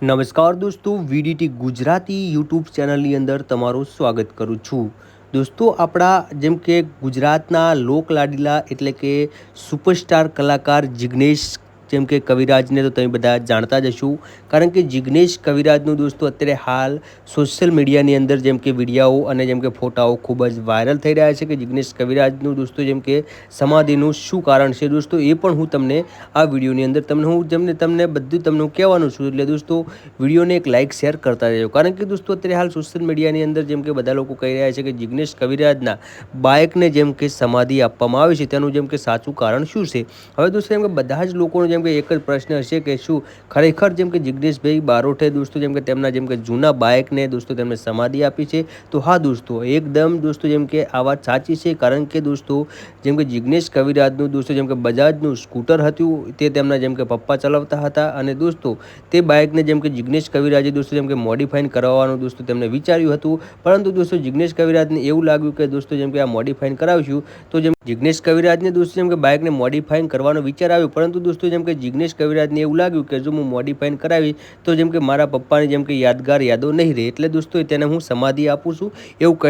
નમસ્કાર દોસ્તો, VDT Gujarati YouTube ચેનલની અંદર તમારું સ્વાગત કરું છું. દોસ્તો, આપણા જેમ કે ગુજરાતના લોકલાડીલા એટલે કે સુપરસ્ટાર કલાકાર જિગ્નેશ જેમ કે કવિરાજને તો તમે બધા જાણતા જ હશો. કારણ કે જિગ્નેશ કવિરાજનું દોસ્તો અત્યારે હાલ સોશિયલ મીડિયાની અંદર જેમ કે વિડીયાઓ અને જેમ કે ફોટાઓ ખૂબ જ વાયરલ થઈ રહ્યા છે કે જિગ્નેશ કવિરાજનું દોસ્તો જેમ કે સમાધિનું શું કારણ છે દોસ્તો, એ પણ હું તમને આ વિડીયોની અંદર તમને હું જેમને તમને બધું તમને કહેવાનું છું. એટલે દોસ્તો, વિડીયોને એક લાઇક શેર કરતા રહેજો. કારણ કે દોસ્તો, અત્યારે હાલ સોશિયલ મીડિયાની અંદર જેમ કે બધા લોકો કહી રહ્યા છે કે જિગ્નેશ કવિરાજના બાઇકને જેમ કે સમાધિ આપવામાં આવે છે, તેનું જેમ કે સાચું કારણ શું છે? હવે દોસ્તો, એમ કે બધા જ લોકોનું જેમ કે એક જ પ્રશ્ન હશે કે શું ખરેખર જેમ કે જિગ્નેશભાઈ બારોટે દોસ્તો જેમ કે તેમના જેમ કે જૂના બાઇકને દોસ્તો તેમને સમાધિ આપી છે તો હા દોસ્તો એકદમ દોસ્તો જેમ કે આ વાત સાચી છે કારણ કે દોસ્તો જેમ કે જિગ્નેશ કવિરાજનું દોસ્તો જેમ કે બજાજનું સ્કૂટર હતું તે તેમના જેમ કે પપ્પા ચલાવતા હતા અને દોસ્તો તે બાઇકને જેમ કે જિગ્નેશ કવિરાજે દોસ્તો જેમ કે મોડિફાઈન કરાવવાનું દોસ્તો તેમને વિચાર્યું હતું પરંતુ દોસ્તો જિગ્નેશ કવિરાજને એવું લાગ્યું કે દોસ્તો જેમ કે આ મોડિફાઈન કરાવશું તો જેમ જિગ્નેશ કવિરાજને દોસ્તો જેમ કે બાઇકને મોડિફાઈન કરવાનો વિચાર આવ્યો પરંતુ દોસ્તો જેમ કે જિગ્નેશ કવિરાજને એવું લાગ્યું કે જો હું મોડિફાઈન કરાવી, તો જેમ કે મારા પપ્પાની જેમ કે યાદગાર યાદો નહીં રહે. એટલે દોસ્તો તેને હું સમાધિ આપું છું. એવું કહે